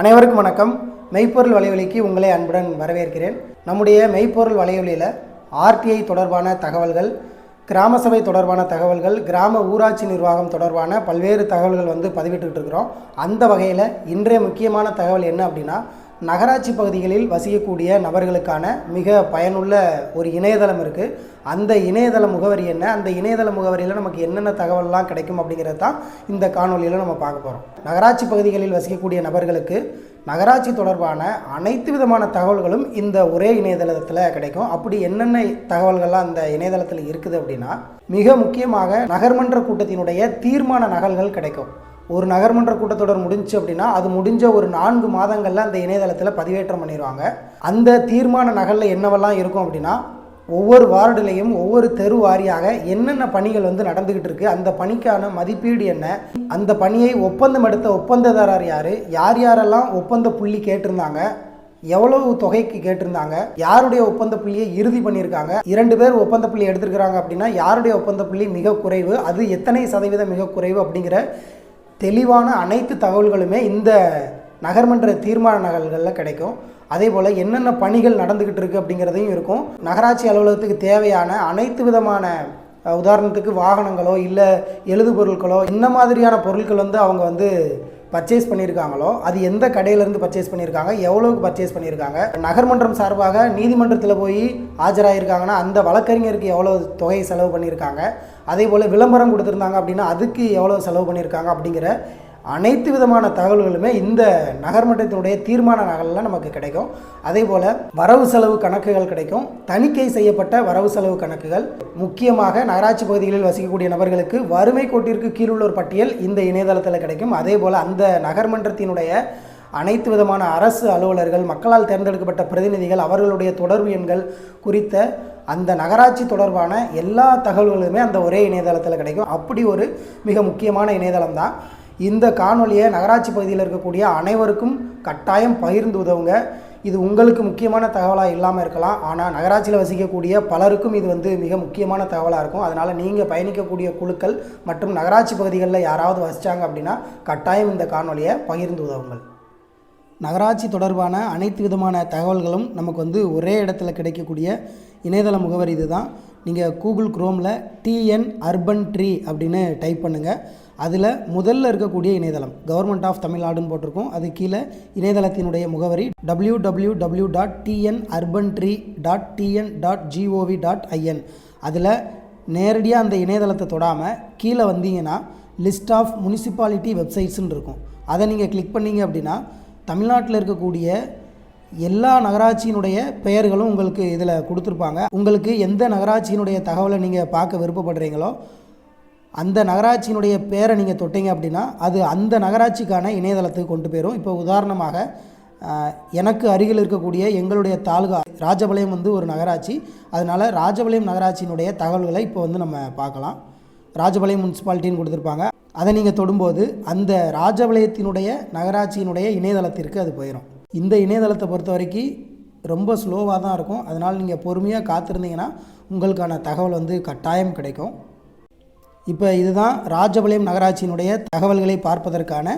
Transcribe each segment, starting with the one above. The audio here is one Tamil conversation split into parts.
அனைவருக்கும் வணக்கம். மெய்ப்பொருள் வலைவலிக்கு உங்களை அன்புடன் வரவேற்கிறேன். நம்முடைய மெய்ப்பொருள் வலைவலியில் ஆர்டிஐ தொடர்பான தகவல்கள் கிராம சபை தொடர்பான தகவல்கள் கிராம ஊராட்சி நிர்வாகம் தொடர்பான பல்வேறு தகவல்கள் வந்து பதிவிட்டுக்கிட்டு இருக்கிறோம். அந்த வகையில் இன்றைய முக்கியமான தகவல் என்ன அப்படின்னா நகராட்சி பகுதிகளில் வசிக்கக்கூடிய நபர்களுக்கான மிக பயனுள்ள ஒரு இணையதளம் இருக்குது அந்த இணையதள முகவரி என்ன? அந்த இணையதள முகவரியில் நமக்கு என்னென்ன தகவல்லாம் கிடைக்கும் அப்படிங்கிறது தான் இந்த காணொலியில் நம்ம பார்க்க போகிறோம் நகராட்சி பகுதிகளில் வசிக்கக்கூடிய நபர்களுக்கு நகராட்சி தொடர்பான அனைத்து விதமான தகவல்களும் இந்த ஒரே இணையதளத்தில் கிடைக்கும். அப்படி என்னென்ன தகவல்கள்லாம் அந்த இணையதளத்தில் இருக்குது அப்படின்னா மிக முக்கியமாக நகர்மன்ற கூட்டத்தினுடைய தீர்மான நகல்கள் கிடைக்கும். ஒரு நகர்மன்ற கூட்டத்தொடர் முடிஞ்சு அப்படின்னா அது முடிஞ்ச ஒரு நான்கு மாதங்களில் அந்த இணையதளத்தில் பதிவேற்றம் பண்ணிடுவாங்க அந்த தீர்மான நகரில் என்னவெல்லாம் இருக்கும் அப்படின்னா ஒவ்வொரு வார்டுலேயும் ஒவ்வொரு தெரு வாரியாக என்னென்ன பணிகள் வந்து நடந்துக்கிட்டு இருக்கு அந்த பணிக்கான மதிப்பீடு என்ன அந்த பணியை ஒப்பந்தம் எடுத்த ஒப்பந்ததாரர் யார் யார் யாரெல்லாம் ஒப்பந்த புள்ளி கேட்டிருந்தாங்க எவ்வளவு தொகைக்கு கேட்டிருந்தாங்க யாருடைய ஒப்பந்த புள்ளியை இறுதி பண்ணியிருக்காங்க இரண்டு பேர் ஒப்பந்த புள்ளி எடுத்திருக்கிறாங்க அப்படின்னா யாருடைய ஒப்பந்த புள்ளி மிக குறைவு அது எத்தனை சதவீதம் மிக குறைவு அப்படிங்கிற தெளிவான அனைத்து தகவல்களுமே இந்த நகர்மன்ற தீர்மான நகல்களில் கிடைக்கும். அதே போல் என்னென்ன பணிகள் நடந்துக்கிட்டு இருக்குது அப்படிங்கிறதையும் இருக்கும். நகராட்சி அலுவலகத்துக்கு தேவையான அனைத்து விதமான உதாரணத்துக்கு வாகனங்களோ இல்லை எழுது பொருட்களோ இந்த மாதிரியான பொருட்கள் வந்து அவங்க வந்து பர்ச்சேஸ் பண்ணியிருக்காங்களோ அது எந்த கடையிலேருந்து பர்ச்சேஸ் பண்ணியிருக்காங்க எவ்வளோக்கு பர்ச்சேஸ் பண்ணியிருக்காங்க நகர்மன்றம் சார்பாக நீதிமன்றத்தில் போய் ஆஜராயிருக்காங்கன்னா அந்த வழக்கறிஞருக்கு எவ்வளோ தொகை செலவு பண்ணியிருக்காங்க அதே போல் விளம்பரம் கொடுத்துருந்தாங்க அப்படின்னா அதுக்கு எவ்வளோ செலவு பண்ணியிருக்காங்க அப்படிங்கிற அனைத்து விதமான தகவல்களுமே இந்த நகர்மன்றத்தினுடைய தீர்மான நகலில் நமக்கு கிடைக்கும். அதே போல் வரவு செலவு கணக்குகள் கிடைக்கும். தணிக்கை செய்யப்பட்ட வரவு செலவு கணக்குகள். முக்கியமாக நகராட்சி பகுதிகளில் வசிக்கக்கூடிய நபர்களுக்கு வறுமை கோட்டிற்கு கீழுள்ள ஒரு பட்டியல் இந்த இணையதளத்தில் கிடைக்கும். அதே போல் அந்த நகர்மன்றத்தினுடைய அனைத்து விதமான அரசு அலுவலர்கள் மக்களால் தேர்ந்தெடுக்கப்பட்ட பிரதிநிதிகள் அவர்களுடைய தொடர்பு எண்கள் குறித்த அந்த நகராட்சி தொடர்பான எல்லா தகவல்களுமே அந்த ஒரே இணையதளத்தில் கிடைக்கும். அப்படி ஒரு மிக முக்கியமான இணையதளம் தான் இந்த காணொலியை நகராட்சி பகுதியில் இருக்கக்கூடிய அனைவருக்கும் கட்டாயம் பகிர்ந்து உதவுங்க. இது உங்களுக்கு முக்கியமான தகவலாக இல்லாமல் இருக்கலாம். ஆனால் நகராட்சியில் வசிக்கக்கூடிய பலருக்கும் இது வந்து மிக முக்கியமான தகவலாக இருக்கும். அதனால் நீங்கள் பயணிக்கக்கூடிய குழுக்கள் மற்றும் நகராட்சி பகுதிகளில் யாராவது வசித்தாங்க அப்படின்னா கட்டாயம் இந்த காணொலியை பகிர்ந்து உதவுங்கள். நகராட்சி தொடர்பான அனைத்து விதமான தகவல்களும் நமக்கு வந்து ஒரே இடத்துல கிடைக்கக்கூடிய இணையதள முகவரி இதுதான். நீங்கள் கூகுள் குரோமில் டிஎன் அர்பன் ட்ரீ அப்படின்னு டைப் பண்ணுங்கள் அதில் முதல்ல இருக்கக்கூடிய இணையதளம் கவர்மெண்ட் ஆஃப் தமிழ்நாடுன்னு போட்டிருக்கோம். அது கீழே இணையதளத்தினுடைய முகவரி W W W dot TN urban tree dot TN dot GOV dot IN அதில் நேரடியாக அந்த இணையதளத்தை தொடாமல் கீழே வந்தீங்கன்னா லிஸ்ட் ஆஃப் முனிசிபாலிட்டி வெப்சைட்ஸுன்னு இருக்கும். அதை நீங்கள் கிளிக் பண்ணீங்க அப்படின்னா தமிழ்நாட்டில் இருக்கக்கூடிய எல்லா நகராட்சியினுடைய பெயர்களும் உங்களுக்கு இதில் கொடுத்துருப்பாங்க. உங்களுக்கு எந்த நகராட்சியினுடைய தகவலை நீங்கள் பார்க்க விருப்பப்படுறீங்களோ அந்த நகராட்சியினுடைய பேரை நீங்கள் தொட்டீங்க அப்படின்னா அது அந்த நகராட்சிக்கான இணையதளத்துக்கு கொண்டு போயிடும் இப்போ உதாரணமாக எனக்கு அருகில் இருக்கக்கூடிய எங்களுடைய தாலுகா ராஜபாளையம் வந்து ஒரு நகராட்சி. அதனால் ராஜபாளையம் நகராட்சியினுடைய தகவல்களை இப்போ வந்து நம்ம பார்க்கலாம். ராஜபாளையம் முனிசிபாலிட்டின்னு கொடுத்துருப்பாங்க. அதை நீங்கள் தொடும்போது அந்த ராஜபாளையத்தினுடைய நகராட்சியினுடைய இணையதளத்திற்கு அது போயிடும் இந்த இணையதளத்தை பொறுத்த வரைக்கும் ரொம்ப ஸ்லோவாக தான் இருக்கும். அதனால் நீங்கள் பொறுமையாக காத்திருந்தீங்கன்னா உங்களுக்கான தகவல் வந்து கட்டாயம் கிடைக்கும். இப்போ இதுதான் ராஜபாளையம் நகராட்சியினுடைய தகவல்களை பார்ப்பதற்கான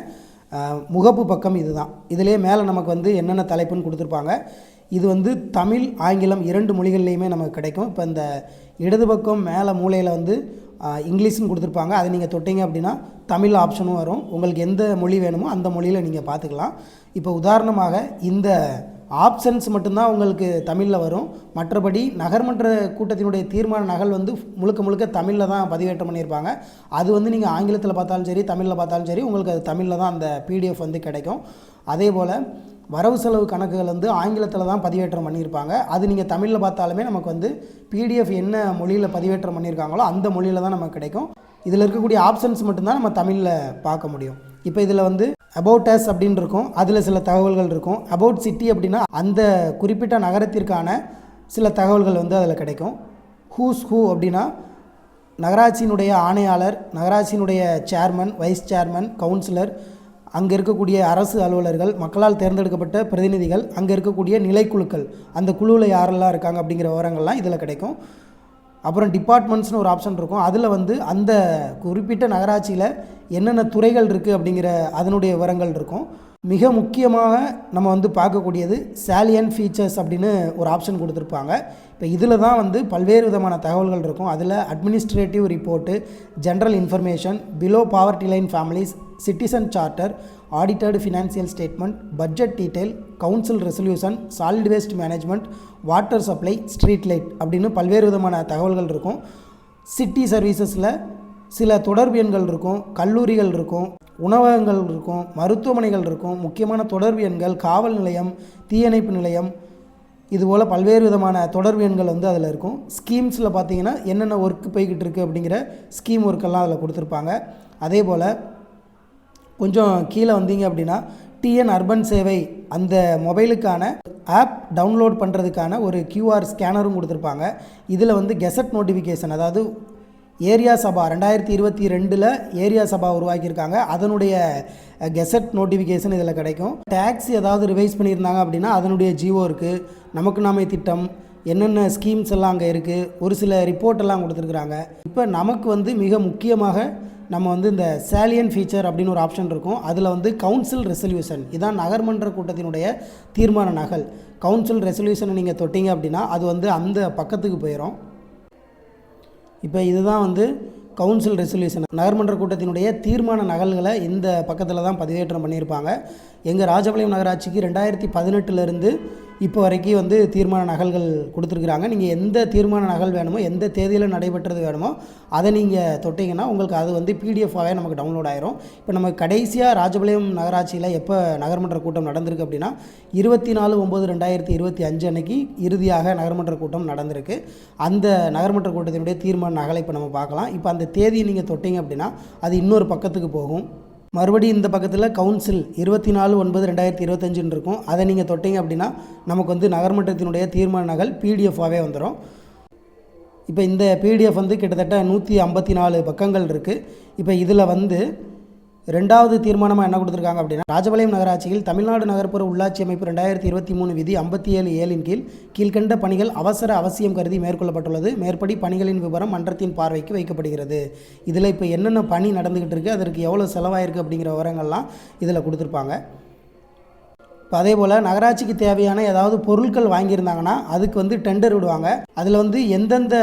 முகப்பு பக்கம் இதுதான். இதிலே மேலே நமக்கு வந்து என்னென்ன தலைப்புன்னு கொடுத்துருப்பாங்க. இது வந்து தமிழ் ஆங்கிலம் இரண்டு மொழிகள்லையுமே நமக்கு கிடைக்கும். இப்போ இந்த இடது பக்கம் மேலே மூலையில் வந்து இங்கிலீஷும் கொடுத்துருப்பாங்க. அதை நீங்கள் தொட்டிங்க அப்படின்னா தமிழ் ஆப்ஷனும் வரும். உங்களுக்கு எந்த மொழி வேணுமோ அந்த மொழியில் நீங்கள் பார்த்துக்கலாம் இப்போ உதாரணமாக இந்த ஆப்ஷன்ஸ் மட்டும்தான் உங்களுக்கு தமிழில் வரும். மற்றபடி நகர்மன்ற கூட்டத்தினுடைய தீர்மான நகல் வந்து முழுக்க முழுக்க தமிழில் தான் பதிவேற்றம் பண்ணியிருப்பாங்க. அது வந்து நீங்கள் ஆங்கிலத்தில் பார்த்தாலும் சரி தமிழில் பார்த்தாலும் சரி உங்களுக்கு அது தமிழில் தான் அந்த பிடிஎஃப் வந்து கிடைக்கும். அதே போல் வரவு செலவு கணக்குகள் வந்து ஆங்கிலத்தில் தான் பதிவேற்றம் பண்ணியிருப்பாங்க. அது நீங்கள் தமிழில் பார்த்தாலுமே நமக்கு வந்து பிடிஎஃப் என்ன மொழியில் பதிவேற்றம் பண்ணியிருக்காங்களோ அந்த மொழியில் தான் நமக்கு கிடைக்கும். இதில் இருக்கக்கூடிய ஆப்ஷன்ஸ் மட்டும்தான் நம்ம தமிழில் பார்க்க முடியும். இப்போ இதில் வந்து அபவுட் அஸ் அப்படின்னு இருக்கும். அதில் சில தகவல்கள் இருக்கும். அபவுட் சிட்டி அப்படின்னா அந்த குறிப்பிட்ட நகரத்திற்கான சில தகவல்கள் வந்து அதில் கிடைக்கும். ஹூஸ் ஹூ அப்படின்னா நகராட்சியினுடைய ஆணையாளர் நகராட்சியினுடைய சேர்மன் வைஸ் சேர்மன் கவுன்சிலர் அங்கே இருக்கக்கூடிய அரசு அலுவலர்கள் மக்களால் தேர்ந்தெடுக்கப்பட்ட பிரதிநிதிகள் அங்கே இருக்கக்கூடிய நிலைக்குழுக்கள் அந்த குழுவில் யாரெல்லாம் இருக்காங்க அப்படிங்கிற விவரங்கள்லாம் இதில் கிடைக்கும். அப்புறம் டிபார்ட்மெண்ட்ஸ்னு ஒரு ஆப்ஷன் இருக்கும். அதில் வந்து அந்த குறிப்பிட்ட நகராட்சியில் என்னென்ன துறைகள் இருக்குது அப்படிங்கிற அதனுடைய விவரங்கள் இருக்கும். மிக முக்கியமாக நம்ம வந்து பார்க்கக்கூடியது சாலியன் ஃபீச்சர்ஸ் அப்படின்னு ஒரு ஆப்ஷன் கொடுத்துருப்பாங்க. இப்போ இதில் தான் வந்து பல்வேறு விதமான தகவல்கள் இருக்கும். அதில் administrative report general information below poverty line families citizen charter ஆடிட்டர்டு financial statement budget detail council resolution solid waste management water supply street light அப்படின்னு பல்வேறு விதமான தகவல்கள் இருக்கும். சிட்டி சர்வீசஸில் சில தொடர்பு எண்கள் இருக்கும் கல்லூரிகள் இருக்கும் உணவகங்கள் இருக்கும் மருத்துவமனைகள் இருக்கும் முக்கியமான தொடர்பு எண்கள் காவல் நிலையம் தீயணைப்பு நிலையம் இதுபோல் பல்வேறு விதமான தொடர்பு எண்கள் வந்து அதில் இருக்கும். ஸ்கீம்ஸில் பார்த்தீங்கன்னா என்னென்ன ஒர்க் போய்கிட்டு இருக்குது அப்படிங்கிற ஸ்கீம் ஒர்க்கெல்லாம் அதில் கொடுத்துருப்பாங்க. அதே போல் கொஞ்சம் கீழே வந்தீங்க அப்படின்னா டிஎன் அர்பன் சேவை அந்த மொபைலுக்கான ஆப் டவுன்லோட் பண்ணுறதுக்கான ஒரு கியூஆர் ஸ்கேனரும் கொடுத்துருப்பாங்க. இதில் வந்து கெசட் நோட்டிஃபிகேஷன் அதாவது ஏரியா சபா ரெண்டாயிரத்தி இருபத்தி ரெண்டில் ஏரியா சபா உருவாக்கியிருக்காங்க. அதனுடைய கெசட் நோட்டிஃபிகேஷன் இதில் கிடைக்கும். டேக்ஸ் ஏதாவது ரிவைஸ் பண்ணியிருந்தாங்க அப்படின்னா அதனுடைய ஜியோ இருக்குது நமக்கு நாமே திட்டம். என்னென்ன ஸ்கீம்ஸ் எல்லாம் அங்கே இருக்குது ஒரு சில ரிப்போர்ட் எல்லாம் கொடுத்துருக்குறாங்க. இப்போ நமக்கு வந்து மிக முக்கியமாக நம்ம வந்து இந்த சேலியன் ஃபீச்சர் அப்படின்னு ஒரு ஆப்ஷன் இருக்கும். அதில் வந்து கவுன்சில் ரெசல்யூஷன் இதான் நகர்மன்ற கூட்டத்தினுடைய தீர்மான நகல். கவுன்சில் ரெசல்யூஷனை நீங்கள் தொட்டிங்க அப்படின்னா அது வந்து அந்த பக்கத்துக்கு போயிடும் இப்போ இதுதான் வந்து கவுன்சில் ரெசல்யூஷன் நகர்மன்ற கூட்டத்தினுடைய தீர்மான நகல்களை இந்த பக்கத்தில் தான் பதிவேற்றம் பண்ணியிருப்பாங்க. எங்கள் ராஜபாளையம் நகராட்சிக்கு ரெண்டாயிரத்தி பதினெட்டுலேருந்து இப்போ வரைக்கும் வந்து தீர்மான நகல்கள் கொடுத்துருக்குறாங்க. நீங்கள் எந்த தீர்மான நகல் வேணுமோ எந்த தேதியில் நடைபெற்றது வேணுமோ அதை நீங்கள் தொட்டிங்கன்னா உங்களுக்கு அது வந்து பிடிஎஃபாகவே நமக்கு டவுன்லோட் ஆயிரும். இப்போ நம்ம கடைசியாக ராஜபாளையம் நகராட்சியில் எப்போ நகர்மன்ற கூட்டம் நடந்திருக்கு அப்படின்னா இருபத்தி நாலு ஒம்பது ரெண்டாயிரத்தி இருபத்தி அஞ்சு அன்னைக்கு இறுதியாக நகர்மன்ற கூட்டம் நடந்திருக்கு. அந்த நகர்மன்ற கூட்டத்தினுடைய தீர்மான நகலை இப்போ நம்ம பார்க்கலாம். இப்போ அந்த தேதியை நீங்கள் தொட்டிங்க அப்படின்னா அது இன்னொரு பக்கத்துக்கு போகும். மறுபடியும் இந்த பக்கத்தில் கவுன்சில் இருபத்தி நாலு ஒன்பது ரெண்டாயிரத்தி இருபத்தஞ்சுன்னு இருக்கும். அதை நீங்கள் தொட்டிங்க அப்படின்னா நமக்கு வந்து நகர்மன்றத்தினுடைய தீர்மான நகல் பிடிஎஃபாகவே வந்துடும் இப்போ இந்த பிடிஎஃப் வந்து கிட்டத்தட்ட நூற்றி ஐம்பத்தி நாலு பக்கங்கள் இருக்குது இப்போ இதில் வந்து ரெண்டாவது தீர்மானமாக என்ன கொடுத்துருக்காங்க அப்படின்னா ராஜபாளையம் நகராட்சியில் தமிழ்நாடு நகர்ப்புற உள்ளாட்சி அமைப்பு ரெண்டாயிரத்தி இருபத்தி மூணு விதி ஐம்பத்தி ஏழு ஏழின் கீழ் கீழ்கண்ட பணிகள் அவசர அவசியம் கருதி மேற்கொள்ளப்பட்டுள்ளது. மேற்படி பணிகளின் விவரம் மன்றத்தின் பார்வைக்கு வைக்கப்படுகிறது. இதில் இப்போ என்னென்ன பணி நடந்துக்கிட்டு இருக்குது அதற்கு எவ்வளோ செலவாயிருக்கு அப்படிங்கிற விவரங்கள்லாம் இதில் கொடுத்துருப்பாங்க. இப்போ அதே போல் நகராட்சிக்கு தேவையான ஏதாவது பொருட்கள் வாங்கியிருந்தாங்கன்னா அதுக்கு வந்து டெண்டர் விடுவாங்க. அதில் வந்து எந்தெந்த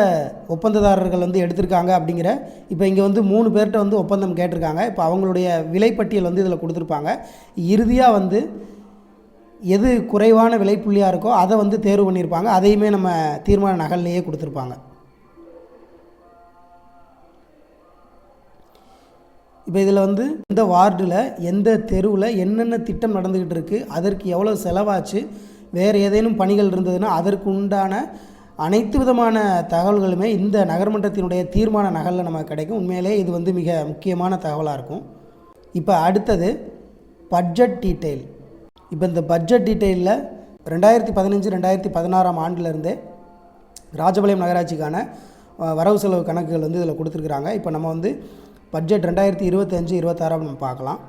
ஒப்பந்ததாரர்கள் வந்து எடுத்திருக்காங்க அப்படிங்கிற இப்போ இங்கே வந்து மூணு பேர்கிட்ட வந்து ஒப்பந்தம் கேட்டிருக்காங்க. இப்போ அவங்களுடைய விலைப்பட்டியல் வந்து இதில் கொடுத்துருப்பாங்க. இறுதியாக வந்து எது குறைவான விலைப்புள்ளியாக இருக்கோ அதை வந்து தேர்வு பண்ணியிருப்பாங்க. அதையுமே நம்ம தீர்மான நகல்லையே கொடுத்துருப்பாங்க. இப்போ இதில் வந்து இந்த வார்டில் எந்த தெருவில் என்னென்ன திட்டம் நடந்துக்கிட்டு இருக்குது அதற்கு எவ்வளோ செலவாச்சு வேறு ஏதேனும் பணிகள் இருந்ததுன்னா அதற்கு உண்டான அனைத்து விதமான தகவல்களுமே இந்த நகர்மன்றத்தினுடைய தீர்மான நகலில் நமக்கு கிடைக்கும். உண்மையிலே இது வந்து மிக முக்கியமான தகவலாக இருக்கும். இப்போ அடுத்தது பட்ஜெட் டீட்டெயில் இப்போ இந்த பட்ஜெட் டீட்டெயிலில் ரெண்டாயிரத்தி பதினஞ்சு ரெண்டாயிரத்தி பதினாறாம் ஆண்டிலிருந்தே ராஜபாளையம் நகராட்சிக்கான வரவு செலவு கணக்குகள் வந்து இதில் கொடுத்துருக்குறாங்க. இப்போ நம்ம வந்து பட்ஜெட் ரெண்டாயிரத்தி இருபத்தஞ்சு இருபத்தாறு நம்ம பார்க்கலாம்.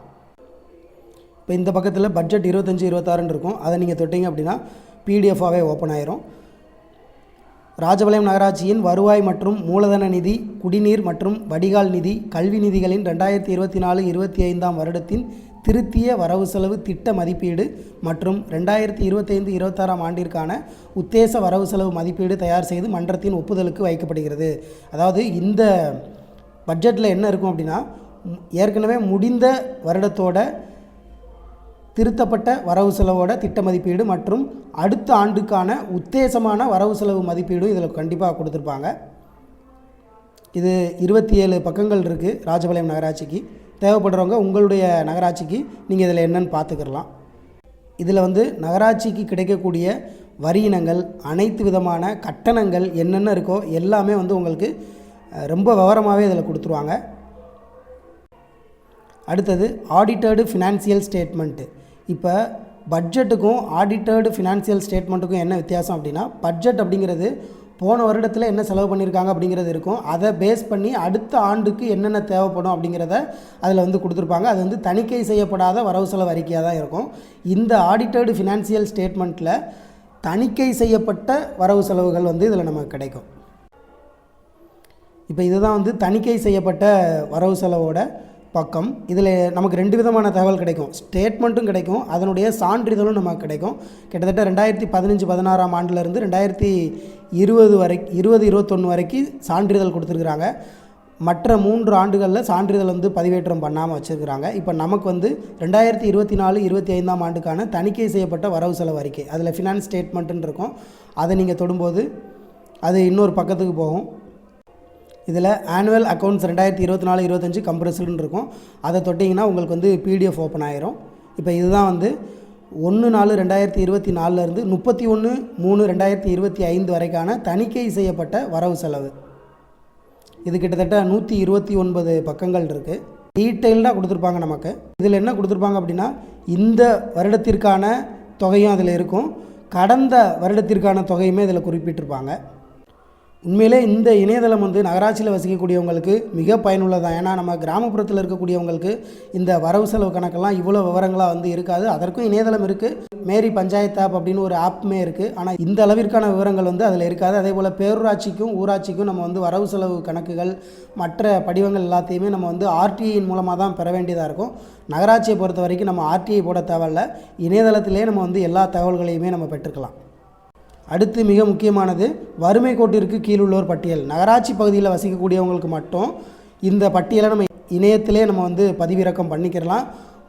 இப்போ இந்த பக்கத்தில் பட்ஜெட் இருபத்தஞ்சி இருபத்தாறுன்னு இருக்கும். அதை நீங்கள் தொட்டிங்க அப்படின்னா பிடிஎஃபாகவே ஓப்பன் ஆயிரும். ராஜபாளையம் நகராட்சியின் வருவாய் மற்றும் மூலதன நிதி குடிநீர் மற்றும் வடிகால் நிதி கல்வி நிதிகளின் ரெண்டாயிரத்தி இருபத்தி நாலு இருபத்தி ஐந்தாம் வருடத்தின் திருத்திய வரவு செலவு திட்ட மதிப்பீடு மற்றும் ரெண்டாயிரத்தி இருபத்தைந்து இருபத்தாறாம் ஆண்டிற்கான உத்தேச வரவு செலவு மதிப்பீடு தயார் செய்து மன்றத்தின் ஒப்புதலுக்கு வைக்கப்படுகிறது. அதாவது இந்த பட்ஜெட்டில் என்ன இருக்கும் அப்படின்னா ஏற்கனவே முடிந்த வருடத்தோட திருத்தப்பட்ட வரவு செலவோட திட்ட மதிப்பீடு மற்றும் அடுத்த ஆண்டுக்கான உத்தேசமான வரவு செலவு மதிப்பீடும் இதில் கண்டிப்பாக கொடுத்துருப்பாங்க. இது இருபத்தி ஏழு பக்கங்கள் இருக்குது ராஜபாளையம் நகராட்சிக்கு. தேவைப்படுறவங்க உங்களுடைய நகராட்சிக்கு நீங்கள் இதில் என்னன்னு பார்த்துக்கிடலாம். இதில் வந்து நகராட்சிக்கு கிடைக்கக்கூடிய வரி இனங்கள் அனைத்து விதமான கட்டணங்கள் என்னென்ன இருக்கோ எல்லாமே வந்து உங்களுக்கு ரொம்ப விவரமாகவே இதில் கொடுத்துருவாங்க. அடுத்தது ஆடிட்டர்டு ஃபினான்சியல் ஸ்டேட்மெண்ட்டு இப்போ பட்ஜெட்டுக்கும் ஆடிட்டர்டு ஃபினான்சியல் ஸ்டேட்மெண்ட்டுக்கும் என்ன வித்தியாசம் அப்படின்னா பட்ஜெட் அப்படிங்கிறது போன வருடத்தில் என்ன செலவு பண்ணியிருக்காங்க அப்படிங்கிறது இருக்கும். அதை பேஸ் பண்ணி அடுத்த ஆண்டுக்கு என்னென்ன தேவைப்படும் அப்படிங்கிறத அதில் வந்து கொடுத்துருப்பாங்க. அது வந்து தணிக்கை செய்யப்படாத வரவு செலவு அறிக்கையாக தான் இருக்கும். இந்த ஆடிட்டர்டு ஃபினான்சியல் ஸ்டேட்மெண்ட்டில் தணிக்கை செய்யப்பட்ட வரவு செலவுகள் வந்து இதில் நமக்கு கிடைக்கும். இப்போ இதுதான் வந்து தணிக்கை செய்யப்பட்ட வரவு செலவோட பக்கம். இதில் நமக்கு ரெண்டு விதமான தகவல் கிடைக்கும். ஸ்டேட்மெண்ட்டும் கிடைக்கும். அதனுடைய சான்றிதழும் நமக்கு கிடைக்கும். கிட்டத்தட்ட ரெண்டாயிரத்தி பதினஞ்சு பதினாறாம் ஆண்டுலேருந்து ரெண்டாயிரத்தி இருபது வரை இருபது இருபத்தொன்று வரைக்கும் சான்றிதழ் கொடுத்துருக்குறாங்க. மற்ற மூன்று ஆண்டுகளில் சான்றிதழ் வந்து பதிவேற்றம் பண்ணாமல் வச்சுருக்கிறாங்க. இப்போ நமக்கு வந்து ரெண்டாயிரத்தி இருபத்தி நாலு இருபத்தி ஐந்தாம் ஆண்டுக்கான தணிக்கை செய்யப்பட்ட வரவு செலவு அறிக்கை. அதில் ஃபினான்ஸ் ஸ்டேட்மெண்ட்டுன்னு இருக்கும். அதை நீங்கள் தொடும்போது அது இன்னொரு பக்கத்துக்கு போகும். இதில் ஆனுவல் அக்கௌண்ட்ஸ் ரெண்டாயிரத்தி இருபத்தி நாலு இருபத்தஞ்சி கம்ப்ரஸ்டுன்னு இருக்கும். அதை தொட்டிங்கன்னா உங்களுக்கு வந்து பிடிஎஃப் ஓப்பன் ஆயிரும். இப்போ இதுதான் வந்து ஒன்று நாலு ரெண்டாயிரத்தி இருபத்தி நாலுலேருந்து முப்பத்தி ஒன்று மூணு ரெண்டாயிரத்தி இருபத்தி ஐந்து வரைக்கான தணிக்கை செய்யப்பட்ட வரவு செலவு. இது கிட்டத்தட்ட நூற்றி இருபத்தி ஒன்பது பக்கங்கள் இருக்குது டீட்டெயில்டாக கொடுத்துருப்பாங்க நமக்கு. இதில் என்ன கொடுத்துருப்பாங்க அப்படின்னா இந்த வருடத்திற்கான தொகையும் அதில் இருக்கும். கடந்த வருடத்திற்கான தொகையுமே இதில் குறிப்பிட்டிருப்பாங்க. உண்மையிலே இந்த இணையதளம் வந்து நகராட்சியில் வசிக்கக்கூடியவங்களுக்கு மிக பயனுள்ளதான் ஏன்னா நம்ம கிராமப்புறத்தில் இருக்கக்கூடியவங்களுக்கு இந்த வரவு செலவு கணக்கெல்லாம் இவ்வளோ விவரங்களாக வந்து இருக்காது. அதற்கும் இணையதளம் இருக்குது மேரி பஞ்சாயத்து ஆப் அப்படின்னு ஒரு ஆப்புமே இருக்குது ஆனால் இந்த அளவிற்கான விவரங்கள் வந்து அதில் இருக்காது. அதே போல் பேரூராட்சிக்கும் ஊராட்சிக்கும் நம்ம வந்து வரவு செலவு கணக்குகள் மற்ற படிவங்கள் எல்லாத்தையுமே நம்ம வந்து ஆர்டிஐயின் மூலமாக தான் பெற வேண்டியதாக இருக்கும். நகராட்சியை பொறுத்த வரைக்கும் நம்ம ஆர்டிஐ போட தேவையில்ல. இணையதளத்திலே நம்ம வந்து எல்லா தகவல்களையுமே நம்ம பெற்றுக்கலாம். அடுத்து மிக முக்கியமானது வறுமை கோட்டிற்கு கீழுள்ளோர் பட்டியல். நகராட்சி பகுதியில் வசிக்கக்கூடியவங்களுக்கு மட்டும் இந்த பட்டியலை நம்ம இணையத்திலே நம்ம வந்து பதிவிறக்கம் பண்ணிக்கிறலாம்.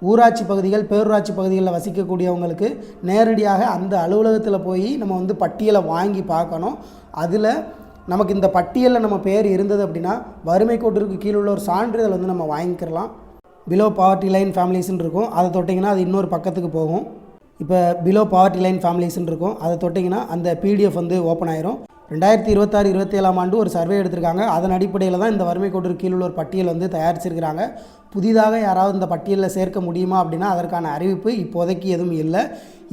ஊராட்சி பகுதிகள் பேரூராட்சி பகுதிகளில் வசிக்கக்கூடியவங்களுக்கு நேரடியாக அந்த அலுவலகத்தில் போய் நம்ம வந்து பட்டியலை வாங்கி பார்க்கணும். அதில் நமக்கு இந்த பட்டியலில் நம்ம பேர் இருந்தது அப்படின்னா வறுமை கோட்டிற்கு கீழுள்ள ஒரு சான்றிதழ் வந்து நம்ம வாங்கிக்கிறலாம். பிலோ பாவர்ட்டி லைன் ஃபேமிலிஸ்ன்னு இருக்கும். அதை தொட்டிங்கன்னா அது இன்னொரு பக்கத்துக்கு போகும். இப்போ பிலோ பாவர்ட்டி லைன் ஃபேமிலிஸ்ன்னு இருக்கும். அதை தொட்டிங்கன்னா அந்த பிடிஎஃப் வந்து ஓப்பன் ஆயிரும். ரெண்டாயிரத்தி இருபத்தாறு இருபத்தேழாம் ஆண்டு ஒரு சர்வே எடுத்திருக்காங்க. அதன் அடிப்படையில் தான் இந்த வறுமை கோட்டிற்கு கீழ் உள்ள ஒரு பட்டியல் வந்து தயாரிச்சிருக்கிறாங்க. புதிதாக யாராவது இந்த பட்டியலில் சேர்க்க முடியுமா அப்படின்னா அதற்கான அறிவிப்பு இப்போதைக்கு எதுவும் இல்லை.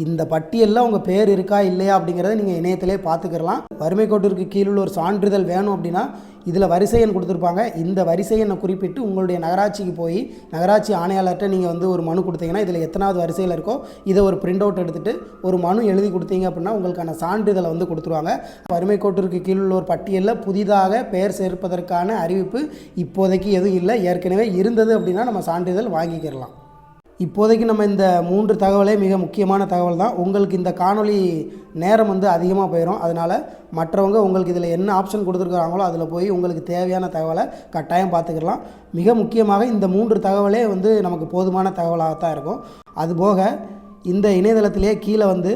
இந்த பட்டியலில் உங்கள் பேர் இருக்கா இல்லையா அப்படிங்கிறத நீங்கள் இணையத்திலே பார்த்துக்கிறலாம் வறுமை கோட்டிற்கு கீழுள்ள ஒரு சான்றிதழ் வேணும் அப்படின்னா இதில் வரிசை எண் கொடுத்துருப்பாங்க. இந்த வரிசை எண்ணை குறிப்பிட்டு உங்களுடைய நகராட்சிக்கு போய் நகராட்சி ஆணையாளர்கிட்ட நீங்கள் வந்து ஒரு மனு கொடுத்தீங்கன்னா இதில் எத்தனாவது வரிசையில் இருக்கோ இதை ஒரு பிரிண்ட் அவுட் எடுத்துகிட்டு ஒரு மனு எழுதி கொடுத்தீங்க அப்படின்னா உங்களுக்கான சான்றிதழை வந்து கொடுத்துருவாங்க. வறுமை கோட்டிற்கு கீழுள்ள ஒரு பட்டியலில் புதிதாக பெயர் சேர்ப்பதற்கான அறிவிப்பு இப்போதைக்கு எதுவும் இல்லை. ஏற்கனவே இருந்தது அப்படின்னா நம்ம சான்றிதழ் வாங்கிக்கிறலாம் இப்போதைக்கு நம்ம இந்த மூன்று தகவலே மிக முக்கியமான தகவல் தான். உங்களுக்கு இந்த காணொலி நேரம் வந்து அதிகமாக போயிடும் அதனால் மற்றவங்க உங்களுக்கு இதில் என்ன ஆப்ஷன் கொடுத்துருக்குறாங்களோ அதில் போய் உங்களுக்கு தேவையான தகவலை கட்டாயம் பார்த்துக்கலாம். மிக முக்கியமாக இந்த மூன்று தகவலே வந்து நமக்கு போதுமான தகவலாக தான் இருக்கும். அதுபோக இந்த இணையதளத்திலே கீழே வந்து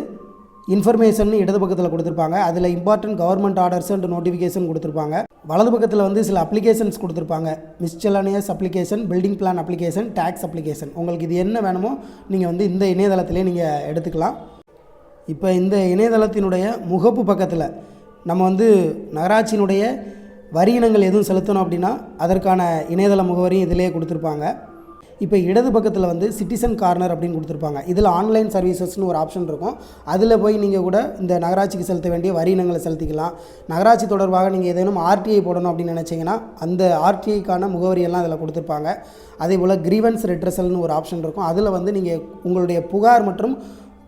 இன்ஃபர்மேஷன் இடது பக்கத்தில் கொடுத்துருப்பாங்க. அதில் important government orders and notification கொடுத்துருப்பாங்க. வலது பக்கத்தில் வந்து சில அப்ளிகேஷன்ஸ் கொடுத்துருப்பாங்க. Miscellaneous application building plan application tax application உங்களுக்கு இது என்ன வேணுமோ நீங்கள் வந்து இந்த இணையதளத்திலே நீங்கள் எடுத்துக்கலாம். இப்போ இந்த இணையதளத்தினுடைய முகப்பு பக்கத்தில் நம்ம வந்து நகராட்சியினுடைய வரி இனங்கள் எதுவும் செலுத்தணும் அப்படின்னா அதற்கான இணையதள முகவரியும் இதிலே கொடுத்துருப்பாங்க. இப்போ இடது பக்கத்தில் வந்து சிட்டிசன் கார்னர் அப்படின்னு கொடுத்துருப்பாங்க. இதில் ஆன்லைன் சர்வீசஸ்னு ஒரு ஆப்ஷன் இருக்கும். அதில் போய் நீங்கள் கூட இந்த நகராட்சிக்கு செலுத்த வேண்டிய வரி இனங்களை செலுத்திக்கலாம். நகராட்சி தொடர்பாக நீங்கள் ஏதேனும் ஆர்டிஐ போடணும் அப்படின்னு நினச்சிங்கன்னா அந்த ஆர்டிஐக்கான முகவரியெல்லாம் அதில் கொடுத்துருப்பாங்க. அதே போல் கிரீவன்ஸ் ரெட்ரஸல்னு ஒரு ஆப்ஷன் இருக்கும். அதில் வந்து நீங்கள் உங்களுடைய புகார் மற்றும்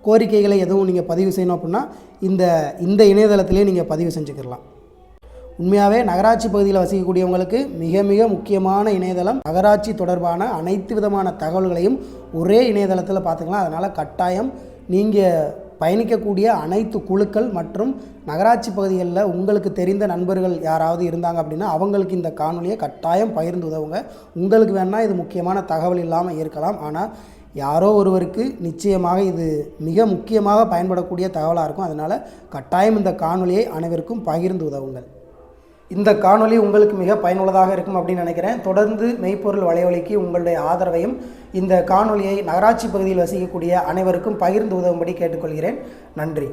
கோரிக்கைகளை எதுவும் நீங்கள் பதிவு செய்யணும் அப்படின்னா இந்த இந்த இணையதளத்திலே நீங்கள் பதிவு செஞ்சுக்கலாம் உண்மையாகவே நகராட்சி பகுதியில் வசிக்கக்கூடியவங்களுக்கு மிக மிக முக்கியமான இணையதளம். நகராட்சி தொடர்பான அனைத்து விதமான தகவல்களையும் ஒரே இணையதளத்தில் பார்த்துக்கலாம். அதனால் கட்டாயம் நீங்கள் பயணிக்கக்கூடிய அனைத்து குழுக்கள் மற்றும் நகராட்சி பகுதிகளில் உங்களுக்கு தெரிந்த நண்பர்கள் யாராவது இருந்தாங்க அப்படின்னா அவங்களுக்கு இந்த காணொலியை கட்டாயம் பகிர்ந்து உதவுங்க. உங்களுக்கு வேணால் இது முக்கியமான தகவல் இல்லாமல் இருக்கலாம். ஆனால் யாரோ ஒருவருக்கு நிச்சயமாக இது மிக முக்கியமாக பயன்படக்கூடிய தகவலாக இருக்கும். அதனால் கட்டாயம் இந்த காணொலியை அனைவருக்கும் பகிர்ந்து உதவுங்கள். இந்த காணொலி உங்களுக்கு மிக பயனுள்ளதாக இருக்கும் அப்படின்னு நினைக்கிறேன். தொடர்ந்து மெய்ப்பொருள் வலைவலிக்கு உங்களுடைய ஆதரவையும் இந்த காணொலியை நகராட்சி பகுதியில் வசிக்கக்கூடிய அனைவருக்கும் பகிர்ந்து உதவும்படி கேட்டுக்கொள்கிறேன். நன்றி.